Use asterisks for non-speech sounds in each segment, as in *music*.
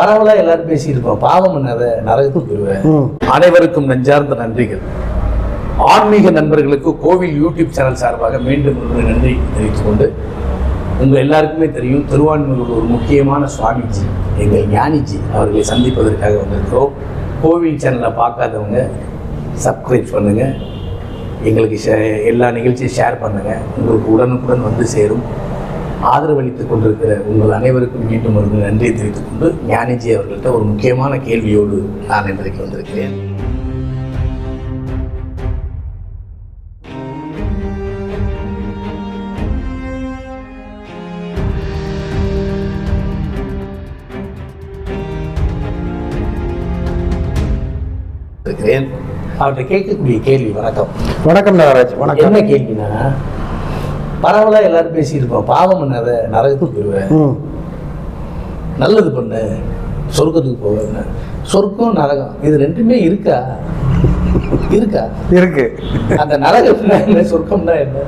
பரவலா எல்லாரும் பேசியிருப்போம் பாவம் என்னத நரகத்துக்கு போயிருவேன். அனைவருக்கும் நெஞ்சார்ந்த நன்றிகள். ஆன்மீக நண்பர்களுக்கு கோவில் யூடியூப் சேனல் சார்பாக மீண்டும் ஒரு நன்றி தெரிவித்துக் கொண்டு உங்க எல்லாருக்குமே தெரியும் திருவான்மையூர் ஒரு முக்கியமான சுவாமிஜி எங்கள் ஞானிஜி அவர்களை சந்திப்பதற்காக வந்திருக்கிறோம். கோவில் சேனலை பார்க்காதவங்க சப்ஸ்கிரைப் பண்ணுங்க. எங்களுக்கு ஷே- எல்லா நிகழ்ச்சியும் ஷேர் பண்ணுங்க. உங்களுக்கு உடனுக்குடன் வந்து சேரும். ஆதரவளித்துக் கொண்டிருக்கிற உங்கள் அனைவருக்கும் மீண்டும் ஒரு நன்றியை தெரிவித்துக் கொண்டு ஞானிஜி அவர்கள்ட்ட ஒரு முக்கியமான கேள்வியோடு நான் இன்றைக்கு வந்திருக்கிறேன். இருக்கிறேன் அவர்கிட்ட கேட்கக்கூடிய கேள்வி வணக்கம். வணக்கம் நாகராஜ். வணக்கம். என்ன கேள்வினா பரவலா எல்லாரும் பேசியிருப்போம். பாவம் என்னத நரகத்துக்கு போயிருவேன். ம். நல்லது பண்ணு. சொர்க்கத்துக்கு போவேன் சொர்க்கம் நரகம் இது ரெண்டுமே இருக்கா? இருக்கா? இருக்கு. அந்த நரகம்னா என்ன? சொர்க்கம்னா என்ன.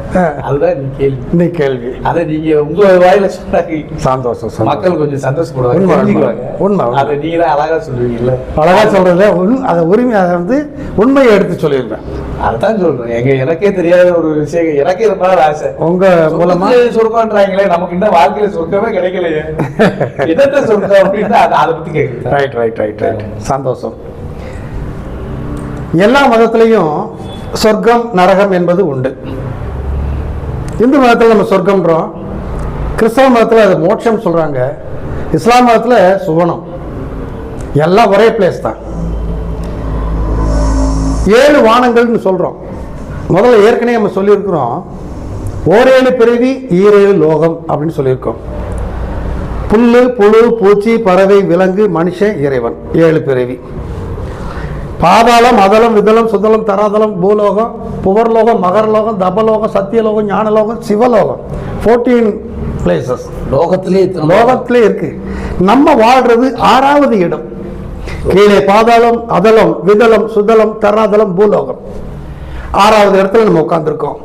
அதுதான் நீ கேள்வி. நீ கேள்வி. அதை நீங்க உங்க வாயில சொன்னாங்க சந்தோஷம். மக்கள் கொஞ்சம் சந்தோஷப்படுவாங்க உண்மை. அதை நீங்க தான் அழகா சொல்லுவீங்கல்ல. அழகா சொல்றதுல அதை உரிமை அதை வந்து உண்மையை எடுத்து சொல்லியிருந்தேன் அதான் சொல்றேன். எங்க எனக்கே தெரியாத ஒரு விஷயம். எனக்கே ரொம்ப நாள் ஆசை. உங்க மூலமா? சொர்க்கம்ன்றாங்களே நமக்கு இன்னும் வாழ்க்கையில சொர்க்கமே கிடைக்கலையே. *laughs* என்னத்த சொர்க்கம் அப்படின்னு அதை பத்தி கேட்குறேன் ரைட் ரைட் ரைட் ரைட் சந்தோஷம். எல்லா மதத்திலையும் சொர்க்கம் நரகம் என்பது உண்டு. இந்து மதத்தில் நம்ம சொர்க்கம்ன்றோம். கிறிஸ்தவ மதத்தில் அது மோட்சம் சொல்றாங்க. இஸ்லாம் மதத்தில் சுவனம். எல்லாம் ஒரே பிளேஸ் தான். ஏழு வானங்கள்னு சொல்றோம். முதல்ல ஏற்கனவே நம்ம சொல்லியிருக்கிறோம். ஓரேழு பிறவி ஈரேழு லோகம் அப்படின்னு சொல்லியிருக்கோம். புல்லு புழு பூச்சி பறவை விலங்கு மனுஷன் இறைவன். ஏழு பிறவி. பாதாளம் அதலம் விதலம் சுதலம் தராதலம் பூலோகம் புவர்லோகம் மகரலோகம் தபலோகம் சத்தியலோகம் ஞானலோகம் சிவலோகம். ஃபோர்டீன் பிளேசஸ் லோகத்திலே லோகத்திலே இருக்கு. நம்ம வாழ்றது ஆறாவது இடம். கீழே பாதாளம் அதலம் விதலம் சுதலம் தராதலம் பூலோகம். ஆறாவது இடத்துல நம்ம உட்கார்ந்துருக்கோம்.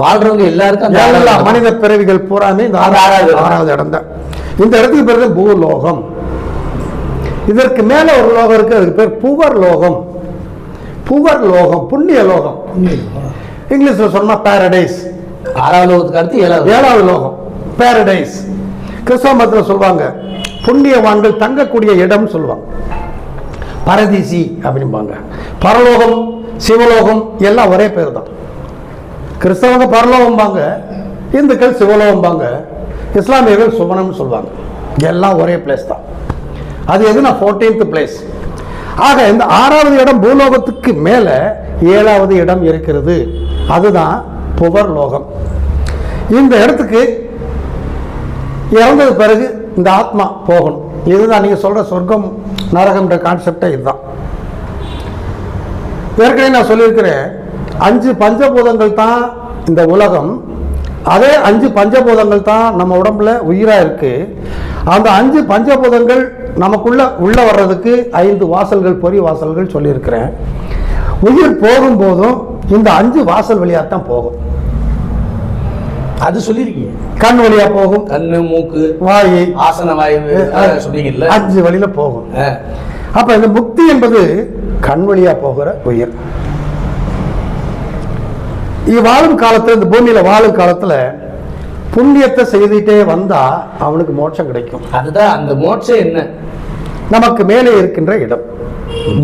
வாழ்றவங்க எல்லாருக்கும் எல்லா மனித பிறவிகள் பூராமே இந்த ஆறாவது. ஆறாவது இடம். தான். இந்த இடத்துக்கு பேர் தான் பூலோகம். இதற்கு மேல ஒரு லோகம் இருக்கு அதுக்கு பேர் புவர் லோகம். புவர் லோகம் புண்ணிய லோகம். இங்கிலீஷ்ல சொன்னா பாரடைஸ் ஆறாவது லோகத்துக்கு அடுத்து ஏழாவது ஏழாவது லோகம் பாரடைஸ் கிறிஸ்தவ மதத்தில் சொல்லுவாங்க புண்ணியவான்கள் தங்கக்கூடிய இடம் சொல்லுவாங்க பரதீசி அப்படிம்பாங்க. பரலோகம் சிவலோகம் எல்லாம் ஒரே பேர் தான் கிறிஸ்தவங்க பரலோகம்பாங்க இந்துக்கள் சிவலோகம்பாங்க இஸ்லாமியர்கள் சுவனம்னு சொல்லுவாங்க எல்லாம் ஒரே பிளேஸ் தான். அது எதுனா ஃபோர்டீன்த் பிளேஸ் ஆக இந்த ஆறாவது இடம் பூலோகத்துக்கு மேலே ஏழாவது இடம் இருக்கிறது. அதுதான் புவர் லோகம். இந்த இடத்துக்கு இறந்தது பிறகு இந்த ஆத்மா போகணும். இதுதான் நீங்கள் சொல்கிற சொர்க்கம் நரகம்ன்ற கான்செப்டே இதுதான். ஏற்கனவே நான் சொல்லியிருக்கிறேன் அஞ்சு பஞ்சபூதங்கள் தான் இந்த உலகம். அதே அஞ்சு பஞ்சபூதங்கள் தான் நம்ம உடம்புல உயிராக இருக்குது அந்த அஞ்சு பஞ்சபூதங்கள் நமக்குள்ள உள்ள வர்றதுக்கு ஐந்து வாசல்கள் பொறி வாசல்கள் சொல்லியிருக்கிறேன். உயிர் போகும்போதும் இந்த அஞ்சு வாசல் வழியாக தான் போகும். அது சொல்லியிருக்கீங்க கண் வழியா போகும். கண்ணு மூக்கு வாய். ஆசன வாயு சொன்னீங்கல்ல. அஞ்சு வழியில போகும். அப்ப இந்த முக்தி என்பது கண் வழியா போகிற உயிர். வாழும் காலத்துல இந்த பூமியில வாழும் காலத்துல புண்ணியத்தை செய்துட்டே வந்தா அவனுக்கு மோட்சம் கிடைக்கும். அதுதான் அந்த மோட்சம் என்ன? நமக்கு மேலே இருக்கின்ற இடம்.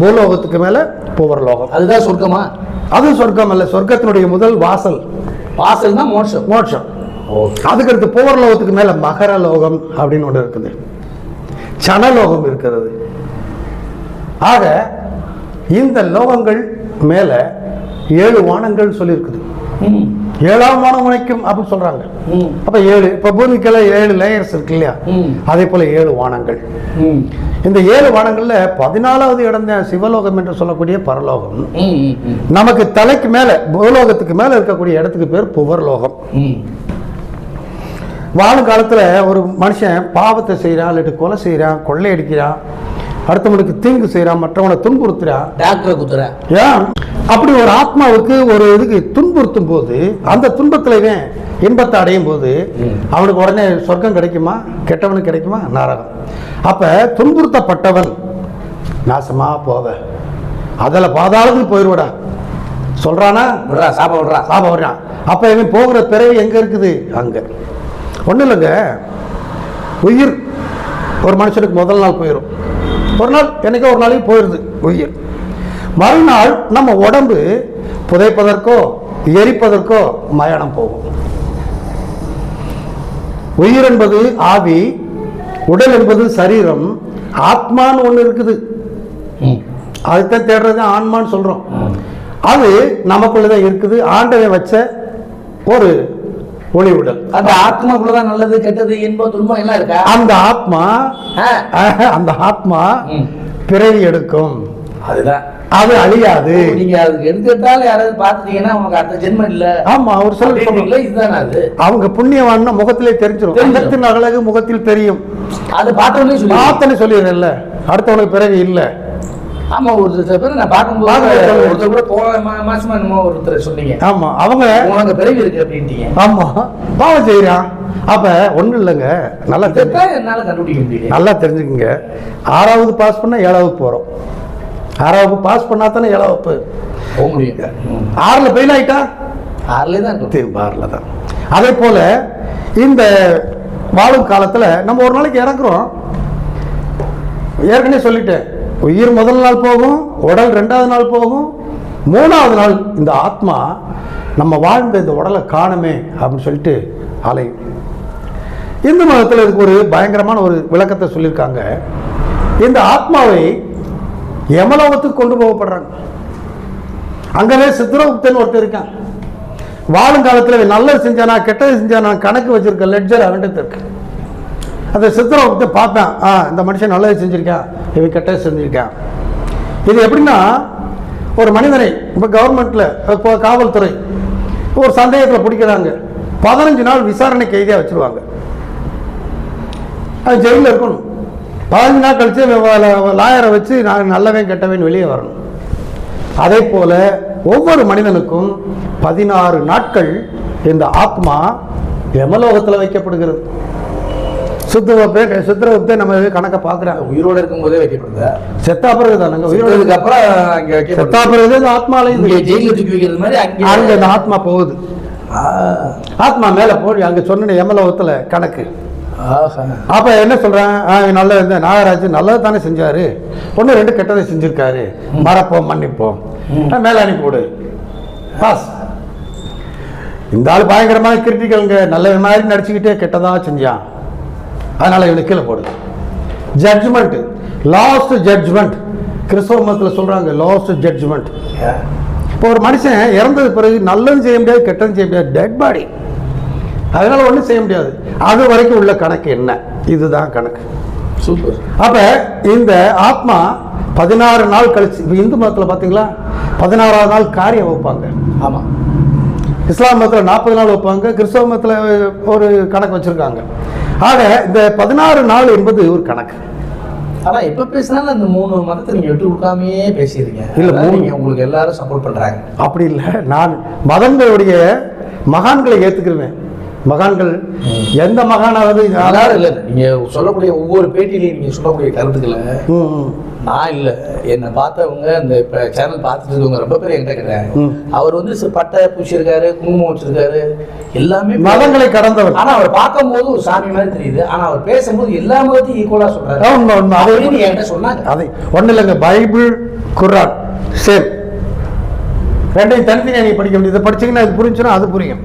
பூலோகத்துக்கு மேல புவர்லோகம். அதுதான் சொர்க்கமா? அது சொர்க்கம் அல்ல சொர்க்கத்தினுடைய முதல் வாசல். வாசல் தான் மோட்சம். மோட்சம் அதுக்கடுத்து புவர்லோகத்துக்கு மேல மகர லோகம் அப்படின்னு ஒன்று இருக்குது. சனலோகம் இருக்கிறது. ஆக இந்த லோகங்கள் மேல ஏழு வானங்கள் சொல்லியிருக்குது. ஏழாம் வானம் வரைக்கும் அப்படின்னு சொல்றாங்க. அப்ப ஏழு இப்ப பூமிக்கெல்ல ஏழு லேயர்ஸ் இருக்கு இல்லையா? அதே போல ஏழு வானங்கள். இந்த ஏழு வானங்கள்ல பதினாலாவது இடம் தான் சிவலோகம் என்று சொல்லக்கூடிய பரலோகம். நமக்கு தலைக்கு மேல பூலோகத்துக்கு மேல இருக்கக்கூடிய இடத்துக்கு பேர் புவர்லோகம். வாழும் காலத்துல ஒரு மனுஷன் பாவத்தை செய்கிறான் இல்லாட்டி கொலை செய்கிறான் கொள்ளையடிக்கிறான் அடுத்தவனுக்கு தீங்கு செய்கிறான் மற்றவனை துன்புறுத்துறான் டாக்டரை குத்துற. ஏன் அப்படி ஒரு ஆத்மாவுக்கு ஒரு இதுக்கு துன்புறுத்தும் போது அந்த துன்பத்துல இன்பத்தை அடையும் போது. அவனுக்கு உடனே சொர்க்கம் கிடைக்குமா? கெட்டவனுக்கு கிடைக்குமா? நரகம். அப்ப துன்புறுத்தப்பட்டவன் நாசமா போவ. அதில் பாதாளத்துக்கு போயிடுவடா சொல்றானா? விடுறா சாப்பா விடுறா. சாபம் வர்றான் அப்ப இவன் போகிற பிறவி எங்க இருக்குது? அங்க. ஒண்ணும் இல்லைங்க. உயிர். ஒரு மனுஷனுக்கு முதல் நாள் போயிடும் ஒரு நாள் என்னைக்கோ ஒரு நாளைக்கு போயிடுது உயிர் மறுநாள் நம்ம உடம்பு புதைப்பதற்கோ எரிப்பதற்கோ மயானம் போகும் உயிர் என்பது ஆவி உடல் என்பது சரீரம் ஆத்மான்னு ஒன்று இருக்குது. அதுதான் தேடுறது ஆன்மான்னு சொல்றோம் ம். அது நமக்குள்ள தான் இருக்குது ஆண்டவன் வச்ச ஒரு ஒளி உடல் அந்த ஆத்மாக்குள்ளதான் நல்லது கெட்டது இன்பம் துன்பம் எல்லாம் இருக்கா? அந்த ஆத்மா *laughs* அந்த ஆத்மா. பிறவி எடுக்கும். அதுதான். அது அழியாது. நீங்க அதுக்கு எடுத்துட்டாலும் யாராவது பாத்துட்டீங்கன்னா உனக்கு அடுத்த ஜென்மம் இல்ல. ஆமா அவர் சொல்லி? இதுதானே அது. அவங்க புண்ணியவான்னா முகத்திலே தெரிஞ்சிடும். முகத்தின் அழகு முகத்தில் தெரியும். அது பார்த்தோன்னே சொல்லி பார்த்தனே சொல்லிடுறேன்ல. அடுத்தவனுக்கு பிறவி இல்ல. ஆமா ஒரு சில பேர் நான் பார்க்கும்போது. ஒருத்தர் கூட போன மாசமா என்னமோ ஒருத்தர் சொன்னீங்க. ஆமா அவங்க உனக்கு பிறவி இருக்கு அப்படின்ட்டீங்க. ஆமா பாவம் செய்யறான் அப்ப ஒண்ணும் இல்லைங்க நல்லா என்னால கண்டுபிடிக்க முடியல நல்லா தெரிஞ்சுக்குங்க. ஆறாவது பாஸ் பண்ணா ஏழாவது போறோம். ஆறாவது பாஸ் பண்ணா தானே ஏழாவது போக முடியும். ம். ஆறுல ஃபெயில் ஆயிட்டா? ஆறுலயே தான் திரும்ப ஆறுல தான். அதே போல இந்த வாழும் காலத்துல நம்ம ஒரு நாளைக்கு இறக்குறோம் ஏற்கனவே சொல்லிட்டேன். உயிர் முதல் நாள் போகும் உடல் ரெண்டாவது நாள் போகும் மூணாவது நாள் இந்த ஆத்மா நம்ம வாழ்ந்த இந்த உடலை காணுமே அப்படின்னு சொல்லிட்டு அலையும் இந்து மதத்தில் இதுக்கு ஒரு பயங்கரமான ஒரு விளக்கத்தை சொல்லியிருக்காங்க. இந்த ஆத்மாவை எமலோகத்துக்கு கொண்டு போகப்படுறாங்க. அங்கவே சித்திரகுப்தன் ஒருத்தர் இருக்கான். வாழும் காலத்தில் நல்லது செஞ்சானா கெட்டது செஞ்சானா கணக்கு வச்சிருக்க லெட்ஜர் அவன்கிட்ட இருக்கு. அந்த சித்திரகுப்தை பார்ப்பேன் ஆ இந்த மனுஷன் நல்லது செஞ்சுருக்கான் இவன் கெட்டது செஞ்சிருக்கான் இது எப்படின்னா ஒரு மனிதனை இப்போ கவர்மெண்ட்டில் இப்போ காவல்துறை ஒரு சந்தேகத்தில் பிடிக்கிறாங்க. பதினஞ்சு நாள் விசாரணை கைதியாக வச்சிருவாங்க. அது ஜெயிலில் இருக்கணும். பதினஞ்சு நாள் கழித்து லாயரை வச்சு நான் நல்லவன் கெட்டவன் வெளியே வரணும். அதே போல் ஒவ்வொரு மனிதனுக்கும் பதினாறு நாட்கள் இந்த ஆத்மா யமலோகத்தில் வைக்கப்படுகிறது. சுத்தவப்பே சித்திரவப்பே நம்ம கணக்கை பார்க்குறாங்க. உயிரோட இருக்கும் போதே வைக்கப்படுதா செத்தா பிறகு தானங்க? உயிரோடு உயிரோடுக்கு அப்புறம் அங்க செத்தா பிறகு இந்த ஆத்மாலையும் இங்க ஜெயில தூக்கி வைக்கிறது மாதிரி அங்க அங்க இந்த ஆத்மா போகுது. ஆத்மா மேலே போய் அங்கே சொன்ன யமலோகத்தில் கணக்கு. அப்போ என்ன சொல்கிறேன் நல்ல இந்த நாகராஜ் நல்லது தானே செஞ்சாரு. ஒன்று ரெண்டு கெட்டதை செஞ்சிருக்காரு. மறப்போம் மன்னிப்போம். மேலே அனுப்பிவிடு பாஸ் இந்த ஆள் பயங்கரமாக கிரிட்டிக்கலுங்க நல்ல மாதிரி நடிச்சுக்கிட்டே கெட்டதாக செஞ்சான். அதனால் இவனுக்கு கீழே போடு. ஜட்ஜ்மெண்ட் லாஸ்ட் ஜட்ஜ்மெண்ட் கிறிஸ்தவ மதத்தில் சொல்கிறாங்க லாஸ்ட் ஜட்ஜ்மெண்ட் இப்போ ஒரு மனுஷன் இறந்தது பிறகு நல்லதும் செய்ய முடியாது கெட்டதும் செய்ய முடியாது டெட் பாடி அதனால ஒன்றும் செய்ய முடியாது. அது வரைக்கும் உள்ள கணக்கு என்ன? இதுதான் கணக்கு. சூப்பர் அப்ப இந்த ஆத்மா பதினாறு நாள் கழிச்சு இப்போ இந்து மதத்தில் பார்த்தீங்களா பதினாறாவது நாள் காரியம் வைப்பாங்க ஆமா. இஸ்லாம் மதத்தில் நாற்பது நாள் வைப்பாங்க கிறிஸ்தவ மதத்தில் ஒரு கணக்கு வச்சிருக்காங்க. ஆக இந்த பதினாறு நாள் என்பது ஒரு கணக்கு. ஆனா எப்ப பேசினாலும் அந்த மூணு மதத்தை நீங்க விட்டு கொடுக்காமயே பேசிடுறீங்க. இல்ல, மூணு- உங்களுக்கு எல்லாரும் சப்போர்ட் பண்றாங்க. அப்படி இல்லை. நான் மதங்களுடைய மகான்களை ஏற்றுக்கிருவேன் மகான்கள் எந்த மகானாவது எல்லாரும் இல்ல நீங்க சொல்லக்கூடிய ஒவ்வொரு பேட்டிலையும் நீங்க சொல்லக்கூடிய கருத்துக்களை. நான் இல்ல. என்னை பார்த்தவங்க இந்த இப்ப சேனல் பார்த்துட்டு இருக்கவங்க ரொம்ப பேர் என்கிட்ட கேட்டாங்க. அவர் வந்து பட்டை பூசிருக்காரு குங்குமம் வச்சிருக்காரு எல்லாமே மதங்களை கடந்தவர். ஆனா அவர் பார்க்கும்போது ஒரு சாமி மாதிரி தெரியுது. ஆனா அவர் பேசும்போது எல்லா மதத்தையும் ஈக்குவலா சொல்றாரு. உண்மை, உண்மை. அதை- என்கிட்ட சொன்னாங்க. அதை ஒன்றும் இல்லைங்க பைபிள் குர்ஆன். சேம் ரெண்டையும் தனித்தனியாக நீங்கள் படிக்க முடியும் இதை படிச்சீங்கன்னா இது புரிஞ்சுன்னா அது புரியும்.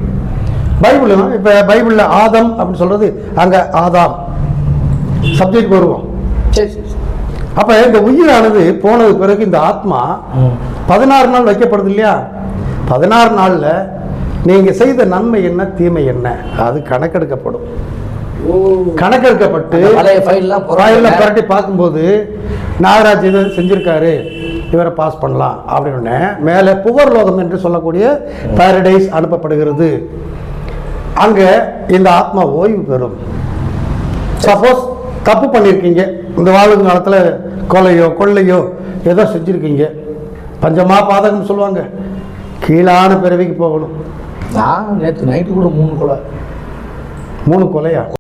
பைபிளும் இப்போ பைபிளில் ஆதம் அப்படின்னு சொல்கிறது அங்கே ஆதாம். சப்ஜெக்ட் வருவோம். சரி சரி. அப்போ இந்த உயிரானது போனது பிறகு இந்த ஆத்மா. பதினாறு நாள் வைக்கப்படுது இல்லையா? பதினாறு நாளில் நீங்கள் செய்த நன்மை என்ன தீமை என்ன? அது கணக்கெடுக்கப்படும். கணக்கெடுக்கப்பட்டு ஃபைலில் புரட்டி பார்க்கும்போது நாகராஜ் இதை செஞ்சிருக்காரு இவரை பாஸ் பண்ணலாம். அப்படின்னு மேலே புகர்லோகம் என்று சொல்லக்கூடிய பாரடைஸ் அனுப்பப்படுகிறது. அங்கே இந்த ஆத்மா ஓய்வு பெறும். சப்போஸ் தப்பு பண்ணியிருக்கீங்க இந்த வாழும் காலத்தில் கொலையோ கொள்ளையோ ஏதோ செஞ்சுருக்கீங்க. பஞ்சமா பாதகம் சொல்லுவாங்க. கீழான பிறவிக்கு போகணும். நான் நேற்று நைட்டு கூட மூணு கொலை. மூணு கொலையா?